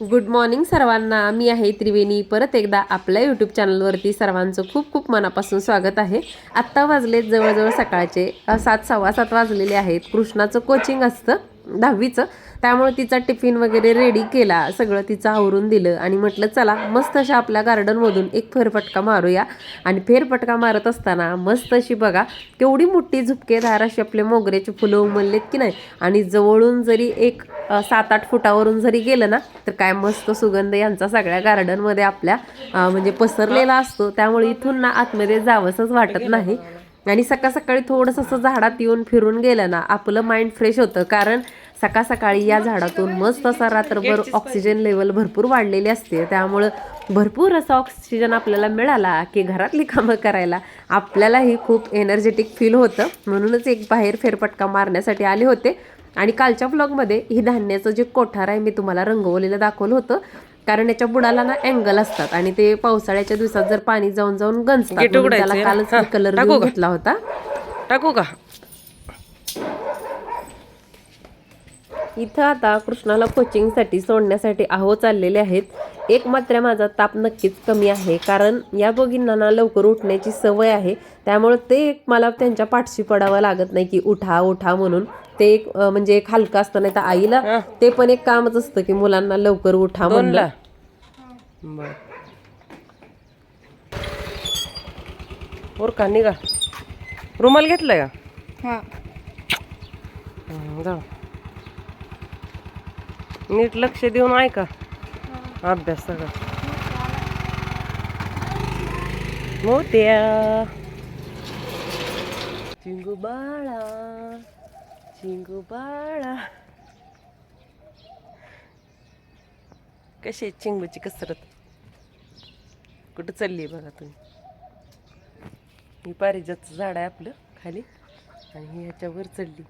Good morning सर्वांना. मी आहे त्रिवेणी. परत एकदा आपल्या यूट्यूब चॅनलवरती सर्वांचं खूप खूप मनापासून स्वागत आहे. आत्ता वाजलेत जवळजवळ सकाळचे सात सव्वा सात वाजलेले आहेत. कृष्णाचं कोचिंग असतं दहावीचं. त्यामुळे तिचा टिफिन वगैरे रेडी केला. सगळं तिचं आवरून दिलं आणि म्हटलं चला मस्त अशा आपल्या गार्डनमधून एक फेरफटका मारूया. आणि फेरफटका मारत असताना मस्त अशी बघा केवढी मोठी झुपकेदार अशी आपले मोगऱ्याची फुलं उमललेत की नाही? आणि जवळून जरी एक सात आठ फुटावरून जरी गेलं ना तर काय मस्त सुगंध यांचा सगळ्या गार्डनमध्ये आपल्या म्हणजे पसरलेला असतो. त्यामुळे इथून ना आतमध्ये जावंसंच वाटत नाही. आणि सकाळ सकाळी थोडंसं असं झाडात येऊन फिरून गेलं ना आपलं माइंड फ्रेश होतं. कारण सकाळ सकाळी या झाडातून मस्त असा रात्रभर ऑक्सिजन लेवल भरपूर वाढलेली असते. त्यामुळं भरपूर असा ऑक्सिजन आपल्याला मिळाला की घरातली कामं करायला आपल्यालाही खूप एनर्जेटिक फील होतं. म्हणूनच एक बाहेर फेरफटका मारण्यासाठी आले होते. आणि कालच्या व्लॉगमध्ये ही धान्याचं जे कोठार आहे मी तुम्हाला रंगवलेलं दाखवलं होतं. कारण याच्या बुडाला ना अँगल असतात आणि ते पावसाळ्याच्या दिवसात जर पाणी जाऊन जाऊन गंजतात त्याला. कालच कलर? घेतला होता. टाकू का? इथं आता कृष्णाला कोचिंगसाठी सोडण्यासाठी आहो चाललेले आहेत. एक मात्र माझा ताप नक्कीच कमी आहे. कारण या दोघींना ना लवकर उठण्याची सवय आहे. त्यामुळे ते एक मला त्यांच्या पाठशी पडावं लागत नाही की उठा उठा म्हणून. ते एक अं, म्हणजे एक हलकं असतं नाही तर आईला. ते पण एक कामच असतं की मुलांना लवकर उठा दोनला. म्हणलं बर. वर का निघा. रुमाल घेतलाय का? हा. हं, नीट लक्ष देऊन ऐका. अभ्यास सगळा. मोत्या. चिंगू बाळा. चिंगू बाळा. कशी आहे चिंगूची कसरत? कुठं चालली बघा तुम्ही? ही पारिजातचं झाड आहे आपलं खाली आणि ही ह्याच्यावर चढली.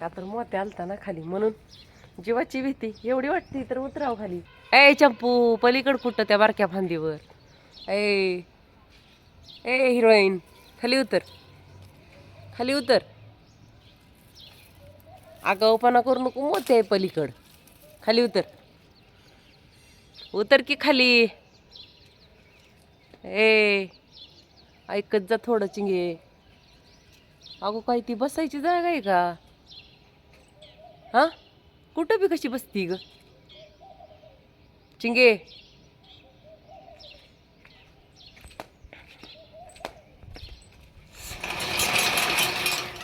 का तर मोत्या आलता ना खाली म्हणून. जीवाची भीती. एवढी वाटते तर उतराव खाली. ए चंपू पलीकड कुठं त्या बारक्या फांदीवर? ए ए हिरोईन खाली उतर. खाली उतर. आगाऊपणा करू नको मोते आहे पलीकड. खाली उतर. उतर की खाली. ए ऐकत जा थोडं चिंगे. अगो काही ती बसायची जागा आहे का? हा? कुठं बी कशी बसती ग? चिंगे.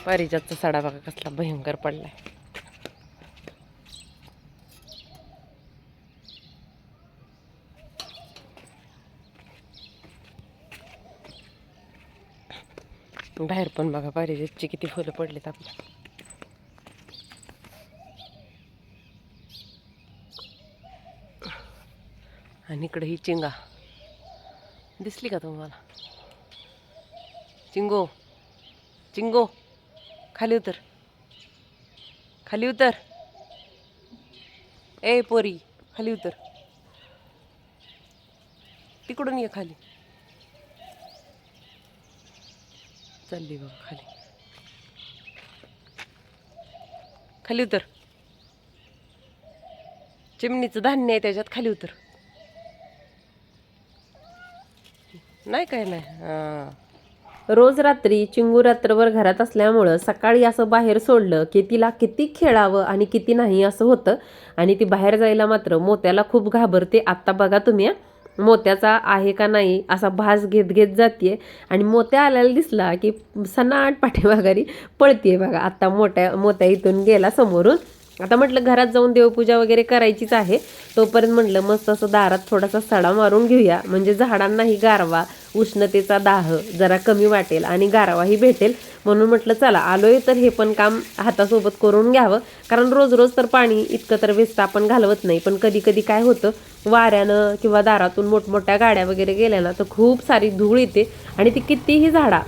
पारिजातचा साडा बघा कसला भयंकर पडलाय. बाहेर पण बघा पारिजातची किती फुलं पडलेत आपल्या. आणि इकडे ही चिंगा. दिसली का तुम्हाला? चिंगो चिंगो खाली उतर. खाली उतर. ए पोरी खाली उतर. तिकडून ये खाली. चालली बघ खाली. खाली उतर. चिमणीचं धान्य आहे त्याच्यात खाली उतर. नाही काय नाही. हां. रोज रात्री चिंगू रात्रभर घरात असल्यामुळं सकाळी असं बाहेर सोडलं की तिला किती खेळावं आणि किती नाही असं होतं. आणि ती बाहेर जायला मात्र मोत्याला खूप घाबरते. आत्ता बघा तुम्ही मोत्याचा आहे का नाही असा भास घेत घेत जाते आणि मोत्या आल्याला दिसला की सनाट पाठीमाघारी पळते बघा. आत्ता मोठ्या मोत्या इथून गेला समोरून. आता म्हटलं घरात जाऊन देवपूजा वगैरे करायचीच आहे. तोपर्यंत म्हटलं मस्त असं दारात थोडासा सडा मारून घेऊया. म्हणजे झाडांनाही गारवा. उष्णतेचा दाह जरा कमी वाटेल आणि गारवाही भेटेल. म्हणून म्हटलं चला आलोय तर हे पण काम हातासोबत करून घ्यावं. कारण रोज रोज तर पाणी इतकं तर वेस्ट आपण घालवत नाही. पण कधी कधी काय होतं वाऱ्यानं किंवा दारातून मोठमोठ्या गाड्या वगैरे गेल्या ना तर खूप सारी धूळ येते आणि ती कितीही झाडा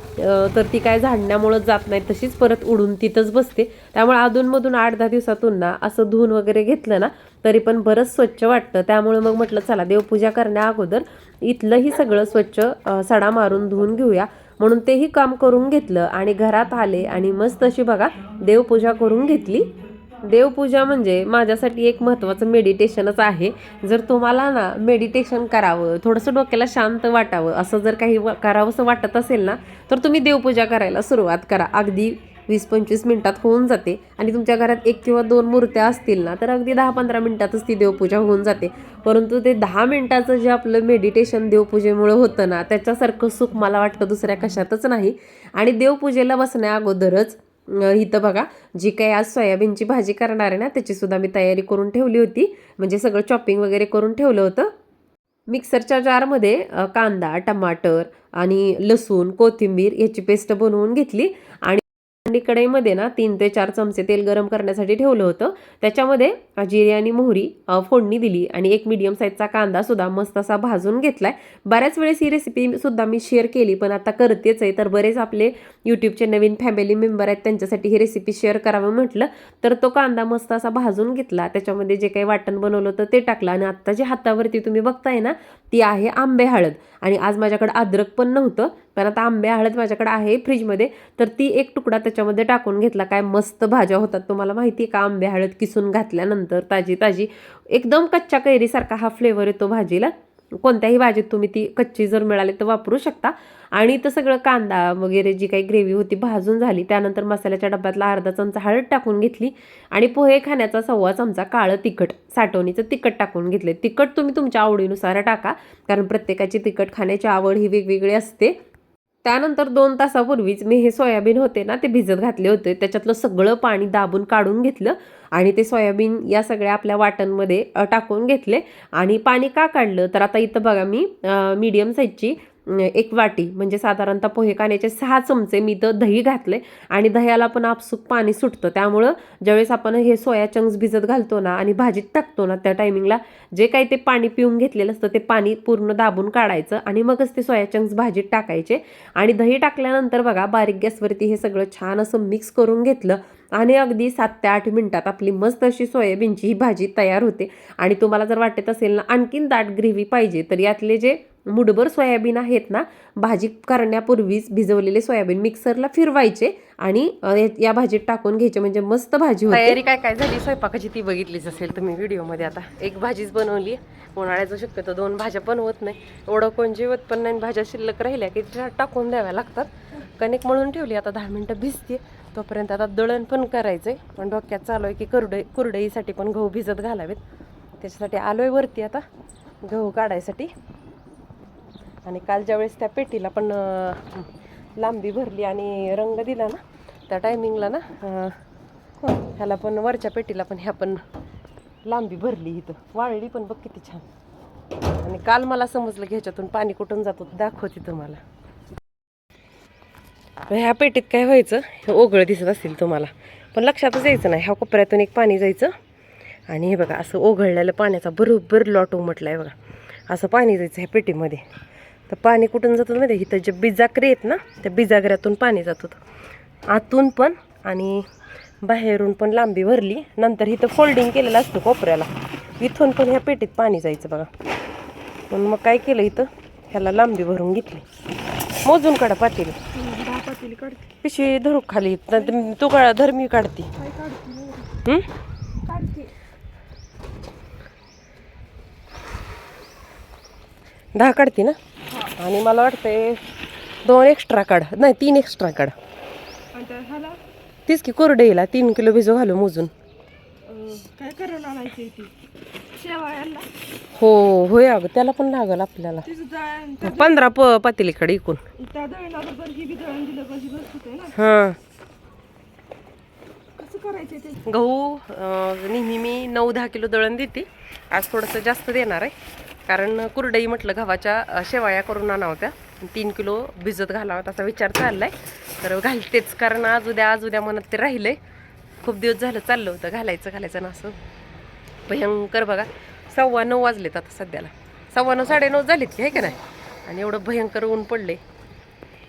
तर ती काय झाडण्यामुळं जात नाही. तशीच परत उडून तिथंच बसते. त्यामुळे अधूनमधून आठ दहा दिवसातून ना असं धुवून वगैरे घेतलं ना तरी पण बरंच स्वच्छ वाटतं. त्यामुळे मग म्हटलं चला देवपूजा करण्या अगोदर इथलंही सगळं स्वच्छ सडा मारून धुवून घेऊया. म्हणून तेही काम करून घेतलं आणि घरात आले आणि मस्त अशी बघा देवपूजा करून घेतली. देवपूजा म्हणजे माझ्यासाठी एक महत्त्वाचं मेडिटेशनच आहे. जर तुम्हाला ना मेडिटेशन करावं थोडंसं डोक्याला शांत वाटावं असं जर काही करावंसं वाटत असेल ना तर तुम्ही देवपूजा करायला सुरुवात करा. अगदी वीस पंचवीस मिनटात होऊन जाते. आणि तुमच्या घरात एक किंवा दोन मूर्त्या असतील ना तर अगदी दहा पंधरा मिनटातच ती देवपूजा होऊन जाते. परंतु ते दहा मिनटाचं जे आपलं मेडिटेशन देवपूजेमुळे होतं ना त्याच्यासारखं सुख मला वाटतं दुसऱ्या कशातच नाही. आणि देवपूजेला बसण्या अगोदरच इथं बघा जी काही आज सोयाबीनची भाजी करणार आहे ना त्याची सुद्धा मी तयारी करून ठेवली होती. म्हणजे सगळं चॉपिंग वगैरे करून ठेवलं होतं. मिक्सरच्या जारमध्ये कांदा टमाटर आणि लसूण कोथिंबीर याची पेस्ट बनवून घेतली. आणि आणि कढईमध्ये ना तीन ते चार चमचे तेल गरम करण्यासाठी ठेवलं होतं. त्याच्यामध्ये जिरे आणि मोहरी फोडणी दिली आणि एक मीडियम साईजचा कांदा सुद्धा मस्त असा भाजून घेतलाय. बऱ्याच वेळेस ही रेसिपी सुद्धा मी शेअर केली पण आता करतेच आहे. तर बरेच आपले यूट्यूबचे नवीन फॅमिली मेंबर आहेत त्यांच्यासाठी ही रेसिपी शेअर करावं म्हटलं. तर तो कांदा मस्त असा भाजून घेतला. त्याच्यामध्ये जे काही वाटण बनवलं होतं ते टाकलं. आणि आत्ता जी हातावरती तुम्ही बघताय ना ती आहे आंबे हळद. आणि आज माझ्याकडे अद्रक पण नव्हतं. पण आता आंबे हळद माझ्याकडे आहे फ्रीजमध्ये तर ती एक तुकडा त्याच्यामध्ये टाकून घेतला. काय मस्त भाज्या होतात. तुम्हाला माहिती आहे का? आंबे हळद किसून घातल्यानंतर ताजी ताजी एकदम कच्च्या कैरीसारखा हा फ्लेवर येतो भाजीला. कोणत्याही भाजीत तुम्ही ती कच्ची जर मिळाली तर वापरू शकता. आणि तर सगळं कांदा वगैरे जी काही ग्रेव्ही होती भाजून झाली त्यानंतर मसाल्याच्या डब्यातला अर्धा चमचा हळद टाकून घेतली आणि पोहे खाण्याचा सव्वा चमचा काळं तिखट साठवणीचं तिखट टाकून घेतले. तिखट तुम्ही तुमच्या आवडीनुसार टाका कारण प्रत्येकाची तिखट खाण्याची आवड ही वेगवेगळी असते. त्यानंतर दोन तासापूर्वीच मी हे सोयाबीन होते ना ते भिजत घातले होते. त्याच्यातलं सगळं पाणी दाबून काढून घेतलं आणि ते सोयाबीन या सगळ्या आपल्या वाटणमध्ये टाकून घेतले आणि पाणी का काढलं? तर आता इथं बघा मी मीडियम साईजची एक वाटी म्हणजे साधारणतः पोहे काण्याचे सहा चमचे मी तर दही घातले आणि दह्याला पण आपसूक पाणी सुटतं. त्यामुळं ज्यावेळेस आपण हे सोया चंक्स भिजत घालतो ना आणि भाजीत टाकतो ना त्या टायमिंगला जे काही ते पाणी पिऊन घेतलेलं असतं ते पाणी पूर्ण दाबून काढायचं आणि मगच ते सोया चंक्स भाजीत टाकायचे. आणि दही टाकल्यानंतर बघा बारीक गॅसवरती हे सगळं छान असं मिक्स करून घेतलं आणि अगदी सात ते आठ मिनिटात आपली मस्त अशी सोयाबीनची ही भाजी तयार होते. आणि तुम्हाला जर वाटत असेल ना आणखीन दाट ग्रेव्ही पाहिजे तर यातले जे मुठभर सोयाबीन आहेत ना भाजी करण्यापूर्वीच भिजवलेले सोयाबीन मिक्सरला फिरवायचे आणि या- भाजीत टाकून घ्यायचे. म्हणजे मस्त भाजी तयारी काय काय झाली? स्वयंपाकाची ती बघितलीच असेल तुम्ही व्हिडिओमध्ये आता. एक भाजीच बनवली. उन्हाळ्याचं शक्यतो दोन भाज्या पण होत नाही. एवढं कोण जेवत पण नाही आणि भाज्या शिल्लक राहिल्या की त्या टाकून द्याव्या लागतात. कणिक म्हणून ठेवली. आता दहा मिनटं भिजते तोपर्यंत आता दळण पण करायचं आहे पण डोक्यात चालू आहे की कुरडई कुरडईसाठी पण गहू भिजत घालावेत. त्याच्यासाठी आलो आहे वरती आता. गहू काढायसाठी. आणि काल ज्यावेळेस त्या पेटीला पण लांबी भरली आणि रंग दिला ना त्या टायमिंगला ना ह्याला पण वरच्या पेटीला पण ह्या पण लांबी भरली इथं. वाळली पण बघ किती छान. आणि काल मला समजलं की ह्याच्यातून पाणी कुठून जातो दाखवते तुम्हाला. ह्या पेटीत काय व्हायचं हे ओघळं दिसत असेल तुम्हाला. पण लक्षातच यायचं नाही ह्या कोपऱ्यातून एक पाणी जायचं. आणि हे बघा असं ओघळलेलं पाण्याचा बरोबर लॉट उमटला आहे बघा. असं पाणी जायचं ह्या पेटीमध्ये. तर पाणी कुठून जातं माहिती इथं जे बिजाकरे आहेत ना त्या बिजागऱ्यातून पाणी जात. होतं आतून पण आणि बाहेरून पण लांबी भरली. नंतर इथं फोल्डिंग केलेलं असतं कोपऱ्याला. इथून पण ह्या पेटीत पाणी जायचं बघा. म्हणून मग काय केलं इथं? ह्याला लांबी भरून घेतली. मोजून काढा पातेली पिशवी धरू खाली. तू काढ धर मी काढते. दहा काढते ना? आणि मला वाटतंय दोन एक्स्ट्रा काढ. नाही तीन एक्स्ट्रा काढ. तीच की कोरडेला तीन किलो भिजू घालू मोजून. काय आणायची शेवाळ्याला हो होय अगं त्याला पण लागल आपल्याला. पंधरा प पातेलीकडे इकून. ही गहू नेहमी मी नऊ दहा किलो दळण देते. आज थोडंसं जास्त देणार आहे. कारण कुरडई म्हटलं गव्हाच्या शेवाळ्या करून आणा होत्या तीन किलो भिजत घालावा असा विचार चाललाय. तर घालतेच कारण आज उद्या आज उद्या मनात ते राहिलंय. खूप दिवस झालं चाललं होतं घालायचं घालायचं ना असं भयंकर बघा. सव्वा नऊ वाजलेत आता सध्याला. सव्वा नऊ साडेनऊ झालेत की आहे का नाही? आणि एवढं भयंकर ऊन पडले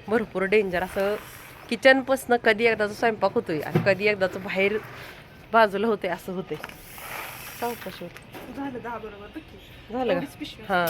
भरपूर डेंजर असं किचनपासनं कधी एकदाचा स्वयंपाक होतोय आणि कधी एकदाचं बाहेर बाजूला होते असं होते सावकाश होते. झालं की. हा.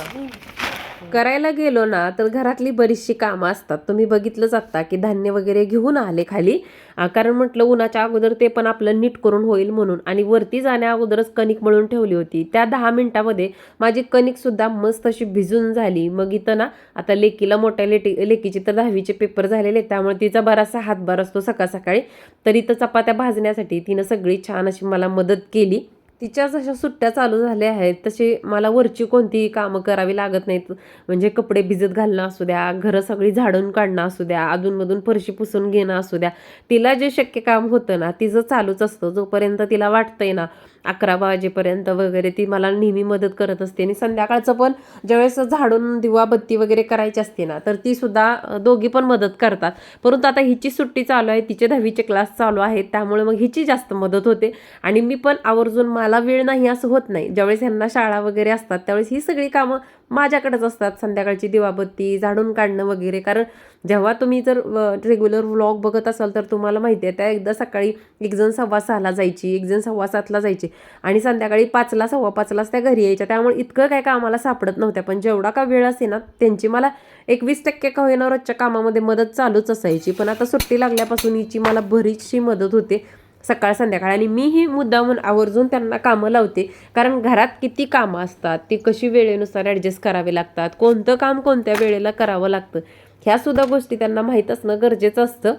करायला गेलो ना तर घरातली बरीचशी कामं असतात. तुम्ही बघितलंच आत्ता की धान्य वगैरे घेऊन आले खाली. आ, कारण म्हटलं उन्हाच्या अगोदर ते पण आपलं नीट करून होईल म्हणून. आणि वरती जाण्या अगोदरच कणिक मळून ठेवली होती. त्या दहा मिनिटामध्ये माझी कणिक सुद्धा मस्त अशी भिजून झाली. मग इथं ना आता लेकीला मोठ्या लेटी लेकीचे तर दहावीचे पेपर झालेले आहेत, त्यामुळे तिचा बराचसा हातभार असतो सकाळ सकाळी. तर इथं चपात्या भाजण्यासाठी तिनं सगळी छान अशी मला मदत केली. तिच्या जशा सुट्ट्या चालू झाल्या आहेत. तशी मला वरची कोणतीही कामं करावी लागत नाहीत. म्हणजे कपडे भिजत घालणं असू द्या घरं सगळी झाडून काढणं असू द्या अधूनमधून फरशी पुसून घेणं असू द्या. तिला जे शक्य काम होतं ना तिचं चालूच असतं जोपर्यंत तिला वाटतंय ना अकरा वाजेपर्यंत वगैरे ती मला नेहमी मदत करत असते. आणि संध्याकाळचं पण ज्यावेळेस झाडून दिवा बत्ती वगैरे करायची असते ना तर ती सुद्धा दोघी पण मदत करतात. परंतु आता हिची सुट्टी चालू आहे तिचे दहावीचे क्लास चालू आहेत त्यामुळे मग हिची जास्त मदत होते. आणि मी पण आवर्जून मला वेळ नाही असं होत नाही. ज्यावेळेस ह्यांना शाळा वगैरे असतात त्यावेळेस ही सगळी कामं माझ्याकडेच असतात संध्याकाळची दिवाबत्ती झाडून काढणं वगैरे. कारण जेव्हा तुम्ही जर रेग्युलर व्लॉग बघत असाल तर तुम्हाला माहिती आहे त्या एकदा सकाळी एक जण सव्वा सहाला जायची एक जण सव्वा सातला जायची आणि संध्याकाळी पाचला सव्वा पाचलाच त्या घरी यायच्या. त्यामुळे इतकं काय कामाला सापडत नव्हत्या पण जेवढा का वेळ असे ना त्यांची मला एकवीस टक्के का होईना रोजच्या कामामध्ये मदत चालूच असायची. पण आता सुट्टी लागल्यापासून हिची मला बरीचशी मदत होते. सकाळ संध्याकाळ आणि मीही मुद्दामून आवर्जून त्यांना कामं लावते. कारण घरात किती कामं असतात ती कशी वेळेनुसार ॲडजस्ट करावे लागतात कोणतं काम कोणत्या वेळेला करावं लागतं ह्यासुद्धा गोष्टी त्यांना माहीत असणं गरजेचं असतं.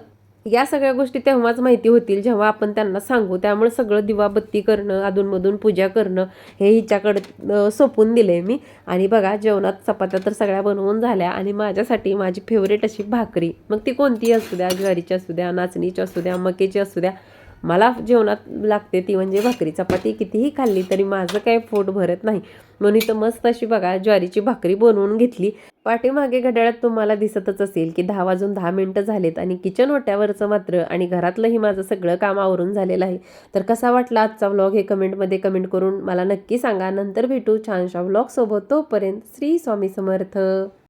या सगळ्या गोष्टी तेव्हाच माहिती होतील जेव्हा आपण त्यांना सांगू. त्यामुळे सगळं दिवाबत्ती करणं अधूनमधून पूजा करणं हे हिच्याकडं सोपून सोपून दिले मी. आणि बघा जेवणात चपात्या तर सगळ्या बनवून झाल्या आणि माझ्यासाठी माझी फेवरेट अशी भाकरी. मग ती कोणतीही असू द्या ज्वारीची असू द्या नाचणीची असू द्या मकेची असू द्या मला जेवणात लागते ती म्हणजे भाकरी चपाती कितीही खाल्ली तरी माझं काय पोट भरत नाही. म्हणून इथं मस्त अशी बघा ज्वारीची भाकरी बनवून घेतली. पाठीमागे घड्याळात तुम्हाला दिसतच असेल की दहा वाजून दहा मिनटं झालेत आणि किचन ओट्यावरचं मात्र आणि घरातलंही माझं सगळं काम आवरून झालेलं आहे. तर कसा वाटला आजचा व्लॉग हे कमेंटमध्ये कमेंट करून मला नक्की सांगा. नंतर भेटू छानशा व्लॉगसोबत तोपर्यंत श्री स्वामी समर्थ.